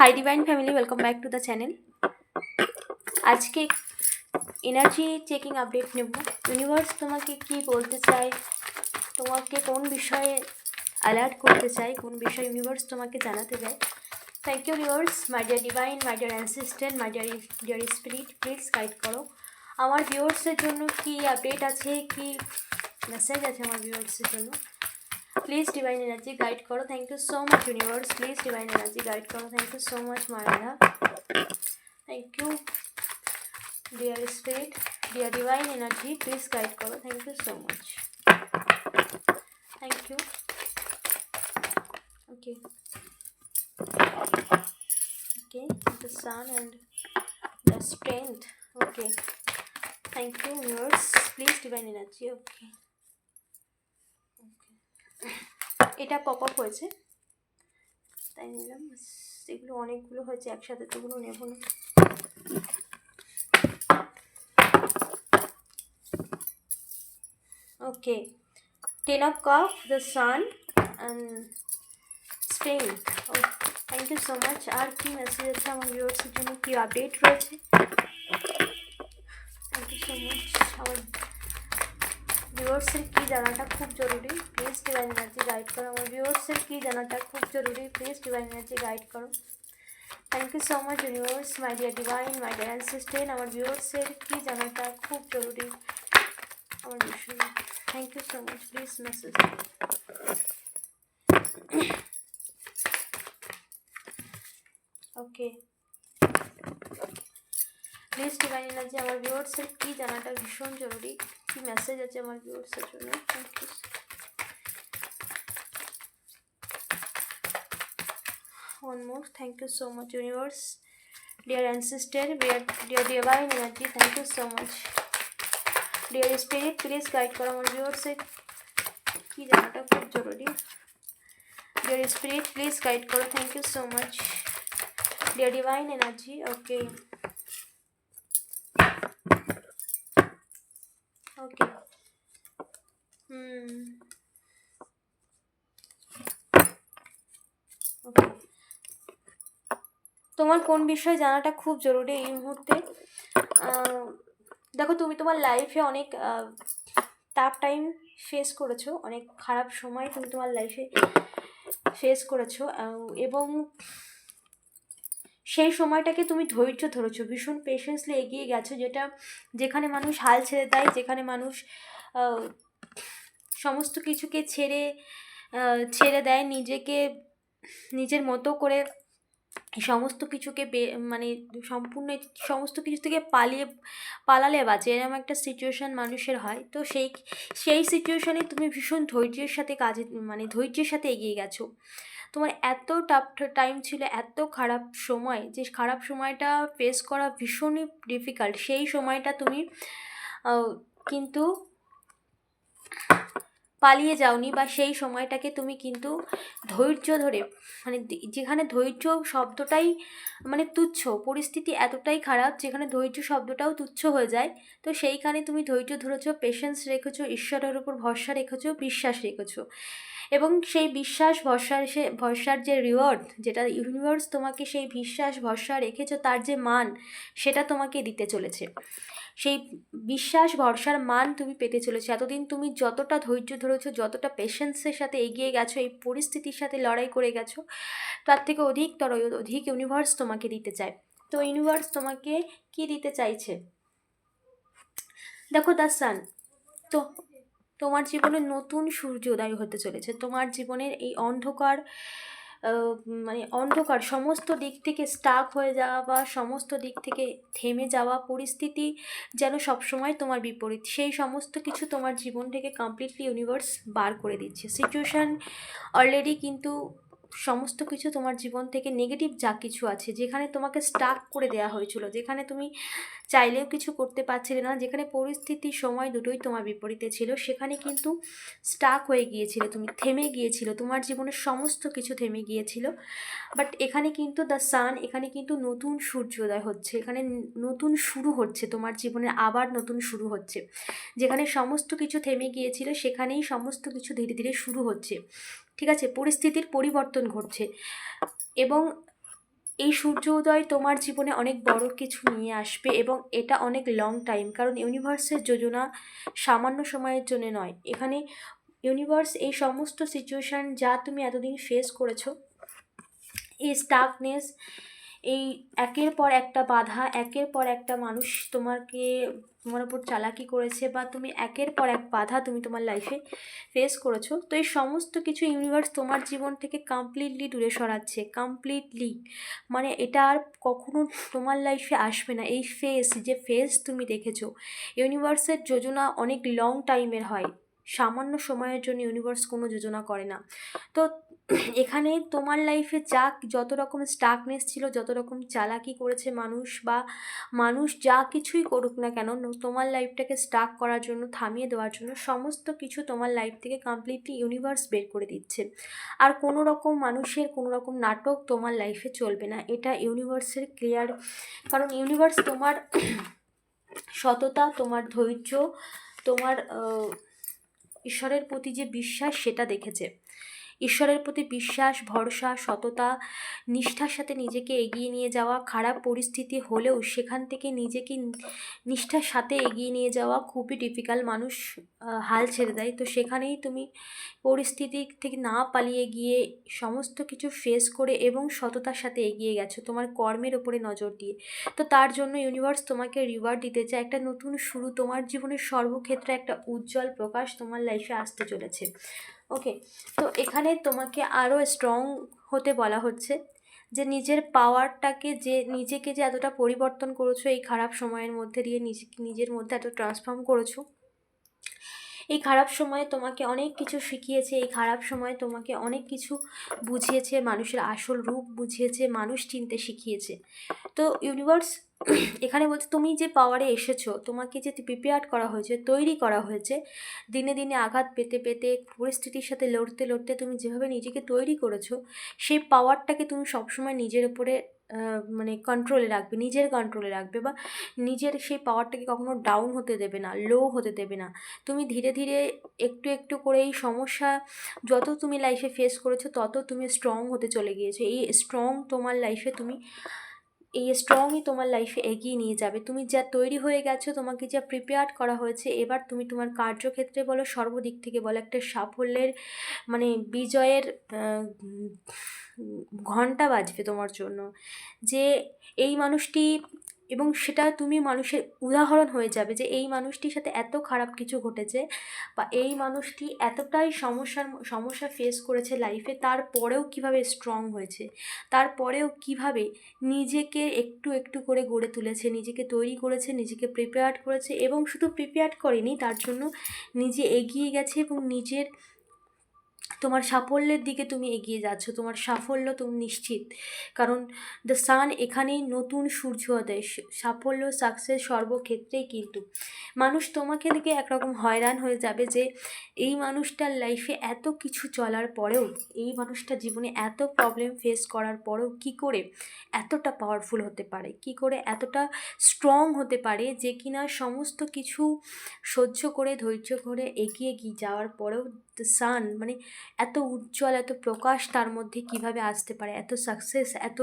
Hi divine family welcome back to the channel আজকে energy checking update নেব। Universe তোমাকে কি বলতে চায়? তোমাকে কোন বিষয়ে অ্যালার্ট করতে চায়? কোন বিষয়ে ইউনিভার্স তোমাকে জানাতে চায়? Thank you universe my dear divine my dear assistant my dear dear spirit please guide করো। আমার ভিউয়ার্সের জন্য কি আপডেট আছে? কি মেসেজ আছে আমার ভিউয়ার্সের জন্য? প্লিজ ডিভাইন এনার্জি গাইড করো thank you so much universe please divine energy guide করো thank you so much মারাধা thank you dear spirit dear divine energy please guide করো thank you so much thank you okay okay the sun and the strength. Okay. Thank you, universe. Please, divine energy. Okay. এটা pop up হয়েছে। তাই নিলাম। এগুলো অনেকগুলো হয়েছে, একসাথে তোগুলো নেব না। Okay ten of cup the sun Spain ও থ্যাংক ইউ সো মাচ আর কি মেসেজ আছে আমার ভিউয়ার্সের জন্য? কি আপডেট রয়েছে? থ্যাংক ইউ সো মাচ আমার ভিউয়ার্সের কী জানাটা খুব জরুরি প্লিজ ডিভাইন এনার্জি গাইড করো আমার ভিউয়ার্সের কী জানাটা খুব জরুরি প্লিজ ডিভাইন এনার্জি গাইড করো thank you so much universe my dear divine my dear assistant আমার ভিউয়ার্সের কী জানাটা খুব জরুরি আমার বিষয় thank you so much please message okay please divine energy আমার ভিউয়ার্সের কী জানাটা ভীষণ জরুরি কী মেসেজ আছে আমার ভিউয়ার্সের জন্য thank you more thank you so much universe dear ancestor dear dear divine energy thank you so much dear spirit please guide করো আমার ভিউয়ার্সের কী জানাটা খুব জরুরি dear spirit please guide করো you so much dear divine energy okay okay তোমার কোন বিষয়ে জানাটা খুব জরুরি এই মুহূর্তে? দেখো, তুমি তোমার লাইফে অনেক টাফ টাইম ফেস করেছ, অনেক খারাপ সময় তুমি তোমার লাইফে ফেস করেছ এবং সেই সময়টাকে তুমি ধৈর্য ধরেছো, ভীষণ পেশেন্সলি এগিয়ে গেছো, যেটা যেখানে মানুষ হাল ছেড়ে দেয়, যেখানে মানুষ সমস্ত কিছুকে ছেড়ে ছেড়ে দেয়, নিজেকে, নিজের মতো করে সমস্ত কিছুকে মানে সম্পূর্ণ সমস্ত কিছু থেকে পালিয়ে, পালালে বাঁচে এরকম একটা সিচুয়েশান মানুষের হয়, তো সেই সেই সিচুয়েশানে তুমি ভীষণ ধৈর্যের সাথে কাজে মানে ধৈর্যের সাথে এগিয়ে গেছো। তোমার এত টাফ টাইম ছিল, এত খারাপ সময়, যে খারাপ সময়টা ফেস করা ভীষণই ডিফিকাল্ট সেই সময়টা তুমি কিন্তু পালিয়ে যাওনি বা সেই সময়টাকে তুমি কিন্তু ধৈর্য ধরে মানে যেখানে ধৈর্য শব্দটাই মানে তুচ্ছ, পরিস্থিতি এতটাই খারাপ যেখানে ধৈর্য শব্দটাও তুচ্ছ হয়ে যায়, তো সেইখানে তুমি ধৈর্য ধরেছ পেশেন্স রেখেছো, ঈশ্বরের উপর ভরসা রেখেছো, বিশ্বাস রেখেছো। এবং সেই বিশ্বাস ভরসার সে, ভরসার যে রিওয়ার্ড যেটা ইউনিভার্স তোমাকে সেই বিশ্বাস, ভরসা রেখেছো, তার যে মান, সেটা তোমাকে দিতে চলেছে। সেই বিশ্বাস, ভরসার মান তুমি পেতে চলেছো। এতদিন তুমি যতটা ধৈর্য ধরেছো, যতটা পেশেন্সের সাথে এগিয়ে গেছো, এই পরিস্থিতির সাথে লড়াই করে গেছো, তার থেকে অধিকতর অধিক ইউনিভার্স তোমাকে দিতে চায়। তো ইউনিভার্স তোমাকে কি দিতে চাইছে? দেখো দ্য সান তো তোমার জীবনে নতুন সূর্য উদয় হতে চলেছে। তোমার জীবনের এই অন্ধকার মানে অন্ধকার, সমস্ত দিক থেকে স্টাক হয়ে যাওয়া বা সমস্ত দিক থেকে থেমে যাওয়া পরিস্থিতি যেন সবসময় তোমার বিপরীত। সেই সমস্ত কিছু তোমার জীবন থেকে কমপ্লিটলি ইউনিভার্স বার করে দিচ্ছে। সিচুয়েশান অলরেডি কিন্তু সমস্ত কিছু তোমার জীবন থেকে নেগেটিভ যা কিছু আছে, যেখানে তোমাকে স্টাক করে দেওয়া হয়েছিল, যেখানে তুমি চাইলেও কিছু করতে পারছিলে না, যেখানে পরিস্থিতি সময় দুটোই তোমার বিপরীতে ছিল, সেখানে কিন্তু স্টাক হয়ে গিয়েছিল, তুমি থেমে গিয়েছিল, তোমার জীবনের সমস্ত কিছু থেমে গিয়েছিল। বাট এখানে কিন্তু দ্য সান এখানে কিন্তু নতুন সূর্যোদয় হচ্ছে, এখানে নতুন শুরু হচ্ছে, তোমার জীবনে আবার নতুন শুরু হচ্ছে। যেখানে সমস্ত কিছু থেমে গিয়েছিল, সেখানেই সমস্ত কিছু ধীরে ধীরে শুরু হচ্ছে। ঠিক আছে, পরিস্থিতির পরিবর্তন ঘটছে। এবং এই সূর্য উদয় তোমার জীবনে অনেক বড় কিছু নিয়ে আসবে এবং এটা অনেক লং টাইম কারণ ইউনিভার্সের যোজনা সামান্য সময়ের জন্য নয়। এখানে ইউনিভার্স এই সমস্ত সিচুয়েশান যা তুমি এতদিন ফেস করেছ, এই স্টাকনেস এই একের পর একটা বাধা, একের পর একটা মানুষ তোমাকে, তোমার উপর চালাকি করেছে বা তুমি একের পর এক বাধা তুমি তোমার লাইফে ফেস করেছ। তো এই সমস্ত কিছু ইউনিভার্স তোমার জীবন থেকে কমপ্লিটলি দূরে সরাচ্ছে কমপ্লিটলি মানে এটা আর কখনো তোমার লাইফে আসবে না। এই ফেস যে ফেস তুমি দেখেছ ইউনিভার্সের যোজনা অনেক লং টাইমের হয়। সামান্য সময়ের জন্য ইউনিভার্স কোনো যোজনা করে না। তো এখানে তোমার লাইফে যা যত রকম স্টাকনেস ছিল, যত রকম চালাকি করেছে মানুষ বা মানুষ যা কিছুই করুক না কেন তোমার লাইফটাকে স্টাক করার জন্য, থামিয়ে দেওয়ার জন্য সমস্ত কিছু তোমার লাইফ থেকে কমপ্লিটলি ইউনিভার্স বের করে দিচ্ছে। আর কোনো রকম মানুষের কোনো রকম নাটক তোমার লাইফে চলবে না। এটা ইউনিভার্সের ক্লিয়ার কারণ ইউনিভার্স তোমার সততা, তোমার ধৈর্য, তোমার ঈশ্বরের প্রতি যে বিশ্বাস, সেটা দেখেছে। ঈশ্বরের প্রতি বিশ্বাস, ভরসা, সততা, নিষ্ঠার সাথে নিজেকে এগিয়ে নিয়ে যাওয়া, খারাপ পরিস্থিতি হলেও সেখান থেকে নিজেকে নিষ্ঠার সাথে এগিয়ে নিয়ে যাওয়া খুবই ডিফিকাল্ট মানুষ হাল ছেড়ে দেয়। তো সেখানেই তুমি পরিস্থিতি থেকে না পালিয়ে গিয়ে সমস্ত কিছু ফেস করে এবং সততার সাথে এগিয়ে গেছো, তোমার কর্মের ওপরে নজর দিয়ে। তো তার জন্য ইউনিভার্স তোমাকে রিওয়ার্ড দিতে চায়। একটা নতুন শুরু, তোমার জীবনের সর্বক্ষেত্রে একটা উজ্জ্বল প্রকাশ তোমার লাইফে আসতে চলেছে। ওকে তো এখানে তোমাকে আরও স্ট্রং হতে বলা হচ্ছে যে নিজের পাওয়ারটাকে যে, নিজেকে যে এতটা পরিবর্তন করেছ এই খারাপ সময়ের মধ্যে দিয়ে নিজেকে নিজের মধ্যে এত ট্রান্সফর্ম করেছ, এই খারাপ সময়ে তোমাকে অনেক কিছু শিখিয়েছে, এই খারাপ সময়ে তোমাকে অনেক কিছু বুঝিয়েছে, মানুষের আসল রূপ বুঝিয়েছে, মানুষ চিনতে শিখিয়েছে। তো ইউনিভার্স এখানে বলছে, তুমি যে পাওয়ারে এসেছ, তোমাকে যে প্রিপেয়ার করা হয়েছে, তৈরি করা হয়েছে, দিনে দিনে আঘাত পেতে পেতে, পরিস্থিতির সাথে লড়তে লড়তে তুমি যেভাবে নিজেকে তৈরি করেছ, সেই পাওয়ারটাকে তুমি সবসময় নিজের উপরে মানে কন্ট্রোলে রাখবে, নিজের কন্ট্রোলে রাখবে বা নিজের সেই পাওয়ারটাকে কখনো ডাউন হতে দেবে না লো হতে দেবে না। তুমি ধীরে ধীরে একটু একটু করে এই সমস্যা, যত তুমি লাইফে ফেস করেছ, তত তুমি স্ট্রং হতে চলে গিয়েছো। এই স্ট্রং তোমার লাইফে তুমি এই স্ট্রংই তোমার লাইফে এগিয়ে নিয়ে যাবে। তুমি যা তৈরি হয়ে গেছো, তোমাকে যা প্রিপেয়ার করা হয়েছে, এবার তুমি তোমার কার্যক্ষেত্রে বলো, সর্বদিক থেকে বলো, একটা সাফল্যের মানে বিজয়ের ঘণ্টা বাজবে তোমার জন্য। যে এই মানুষটি এবং সেটা তুমি মানুষের উদাহরণ হয়ে যাবে যে এই মানুষটির সাথে এত খারাপ কিছু ঘটেছে বা এই মানুষটি এতটাই সমস্যার সমস্যা ফেস করেছে লাইফে তারপরেও কীভাবে স্ট্রং হয়েছে? তারপরেও কীভাবে নিজেকে একটু একটু করে গড়ে তুলেছে, নিজেকে তৈরি করেছে, নিজেকে প্রিপেয়ার্ড করেছে এবং শুধু প্রিপেয়ার্ড করেনি, তার জন্য নিজে এগিয়ে গেছে এবং নিজের তোমার সাফল্যের দিকে তুমি এগিয়ে যাচ্ছ, তোমার সাফল্য তুমি নিশ্চিত। কারণ দ্য সান এখানেই নতুন সূর্যোদয় সাফল্য সাকসেস সর্বক্ষেত্রেই কিন্তু। মানুষ তোমাকে দেখে একরকম হয়রান হয়ে যাবে যে এই মানুষটার লাইফে এত কিছু চলার পরেও, এই মানুষটা জীবনে এত প্রবলেম ফেস করার পরেও কি করে এতটা পাওয়ারফুল হতে পারে, কি করে এতটা স্ট্রং হতে পারে যে কিনা সমস্ত কিছু সহ্য করে, ধৈর্য করে এগিয়ে গিয়ে যাওয়ার পরেও সান মানে এত উজ্জ্বল, এত প্রকাশ তার মধ্যে কীভাবে আসতে পারে? এত সাকসেস এত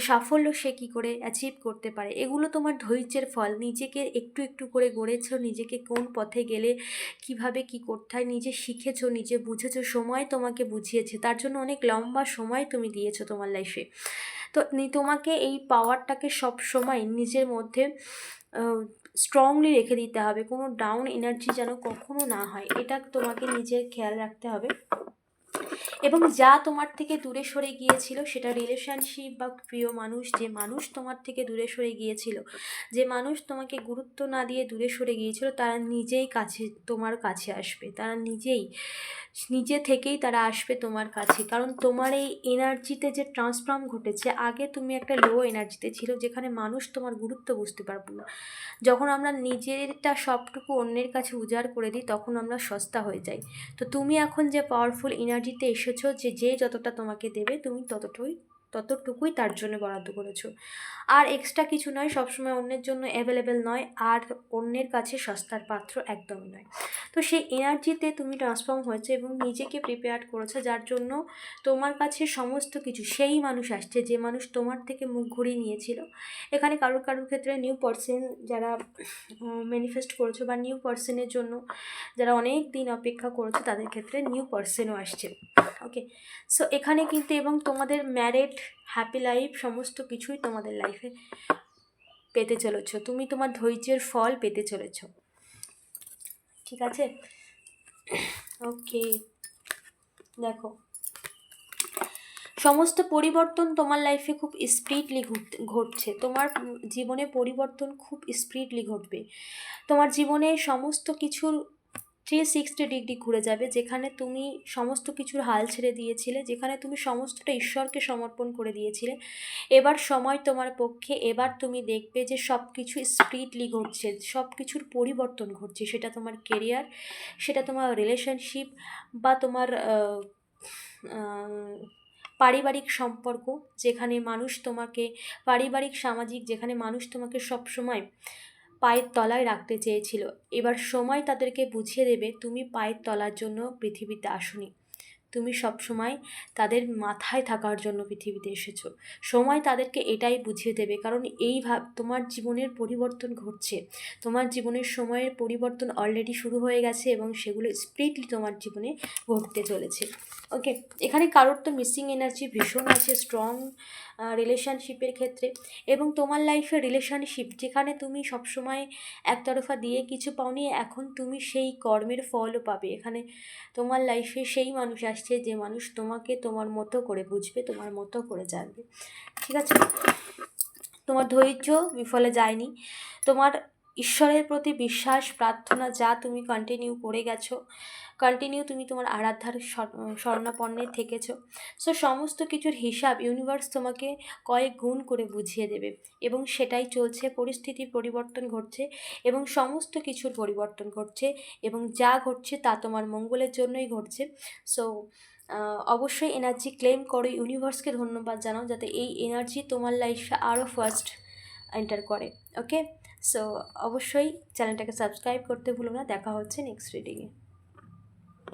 সাফল্য সে কী করে অ্যাচিভ করতে পারে? এগুলো তোমার ধৈর্যের ফল। নিজেকে একটু একটু করে গড়েছ, নিজেকে কোন পথে গেলে কীভাবে কি করতে হয়, নিজে শিখেছো, নিজে বুঝেছ, সময় তোমাকে বুঝিয়েছে। তার জন্য অনেক লম্বা সময় তুমি দিয়েছ তোমার লাইফে তো তোমাকে এই পাওয়ারটাকে সব সময় নিজের মধ্যে স্ট্রংলি রেখে দিতে হবে। কোনো ডাউন এনার্জি যেন কখনো না হয়। এটা তোমাকে নিজের খেয়াল রাখতে হবে। এবং যা তোমার থেকে দূরে সরে গিয়েছিল, সেটা রিলেশনশিপ বা প্রিয় মানুষ, যে মানুষ তোমার থেকে দূরে সরে গিয়েছিল, যে মানুষ তোমাকে গুরুত্ব না দিয়ে দূরে সরে গিয়েছিল, তারা নিজেই কাছে, তোমার কাছে আসবে। তারা নিজেই, নিজে থেকেই তারা আসবে তোমার কাছে। কারণ তোমার এই এনার্জিতে যে ট্রান্সফর্ম ঘটেছে, আগে তুমি একটা লো এনার্জিতে ছিল, যেখানে মানুষ তোমার গুরুত্ব বুঝতে পারব না। যখন আমরা নিজেরটা সবটুকু অন্যের কাছে উজাড় করে দিই, তখন আমরা সস্তা হয়ে যাই। তো তুমি এখন যে পাওয়ারফুল এনার্জিতে এসেছ যে যে যতটা তোমাকে দেবে তুমি ততটাই ততটুকুই তার জন্য বরাদ্দ করেছ। আর এক্সট্রা কিছু নয়, সবসময় অন্যের জন্য অ্যাভেলেবেল নয়, আর অন্যের কাছে সস্তার পাত্র একদমই নয়। তো সেই এনার্জিতে তুমি ট্রান্সফর্ম হয়েছে এবং নিজেকে প্রিপেয়ার করেছ, যার জন্য তোমার কাছে সমস্ত কিছু, সেই মানুষ আসছে, যে মানুষ তোমার থেকে মুখ ঘুরিয়ে নিয়েছিল। এখানে কারোর কারোর ক্ষেত্রে নিউ পার্সন যারা ম্যানিফেস্ট করেছ বা নিউ পার্সনের জন্য যারা অনেক দিন অপেক্ষা করেছ, তাদের ক্ষেত্রে নিউ পার্সনও আসছে। ওকে সো এখানে কিন্তু এবং তোমাদের ম্যারেড হ্যাপি লাইফ সমস্ত কিছুই তোমাদের লাইফে পেতে চলেছো। তুমি তোমার ধৈর্যের ফল পেতে চলেছ। ঠিক আছে? ওকে দেখো। সমস্ত পরিবর্তন তোমার লাইফে খুব স্পিডলি ঘটছে। তোমার জীবনে পরিবর্তন খুব স্পিডলি ঘটবে। তোমার জীবনে সমস্ত কিছুর থ্রি সিক্সটি ডিগ্রি ঘুরে যাবে, যেখানে তুমি সমস্ত কিছুর হাল ছেড়ে দিয়েছিলে, যেখানে তুমি সমস্তটা ঈশ্বরকে সমর্পণ করে দিয়েছিলে। এবার সময় তোমার পক্ষে, এবার তুমি দেখবে যে সব কিছু স্পিডলি ঘটছে সব কিছুর পরিবর্তন ঘটছে। সেটা তোমার কেরিয়ার সেটা তোমার রিলেশনশিপ বা তোমার পারিবারিক সম্পর্ক, যেখানে মানুষ তোমাকে, পারিবারিক, সামাজিক, যেখানে মানুষ তোমাকে সবসময় পায়ের তলায় রাখতে চেয়েছিল। এবার সময় তাদেরকে বুঝিয়ে দেবে, তুমি পায়ের তলার জন্য পৃথিবীতে আসুনি। তুমি সবসময় তাদের মাথায় থাকার জন্য পৃথিবীতে এসেছ। সময় তাদেরকে এটাই বুঝিয়ে দেবে, কারণ এই ভাব, তোমার জীবনের পরিবর্তন ঘটছে। তোমার জীবনের সময়ের পরিবর্তন অলরেডি শুরু হয়ে গেছে এবং সেগুলো স্পিডলি তোমার জীবনে ঘটতে চলেছে। ওকে এখানে কারোর তো মিসিং এনার্জি ভীষণ আছে স্ট্রং রিলেশনশিপের ক্ষেত্রে। এবং তোমার লাইফে রিলেশনশিপ যেখানে তুমি সবসময় একতরফা দিয়ে কিছু পাওনি, এখন তুমি সেই কর্মের ফলও পাবে। এখানে তোমার লাইফে সেই মানুষ আসছে যে মানুষ তোমাকে তোমার মতো করে বুঝবে, তোমার মতো করে জানবে। ঠিক আছে? তোমার ধৈর্য বিফলে যায়নি। তোমার ঈশ্বরের প্রতি বিশ্বাস, প্রার্থনা যা তুমি কন্টিনিউ করে গেছো কন্টিনিউ তুমি তোমার আরাধ্যার শর- থেকেছ। সো সমস্ত কিছুর হিসাব ইউনিভার্স তোমাকে কয়েক গুণ করে বুঝিয়ে দেবে এবং সেটাই চলছে, পরিস্থিতির পরিবর্তন ঘটছে এবং সমস্ত কিছুর পরিবর্তন ঘটছে এবং যা ঘটছে তা তোমার মঙ্গলের জন্যই ঘটছে। সো অবশ্যই এনার্জি ক্লেম করো ইউনিভার্সকে ধন্যবাদ জানাও যাতে এই এনার্জি তোমার লাইফে আরও ফার্স্ট এন্টার করে ওকে সো অবশ্যই চ্যানেলটাকে সাবস্ক্রাইব করতে ভুলো না, দেখা হচ্ছে নেক্সট রিডিংয়ে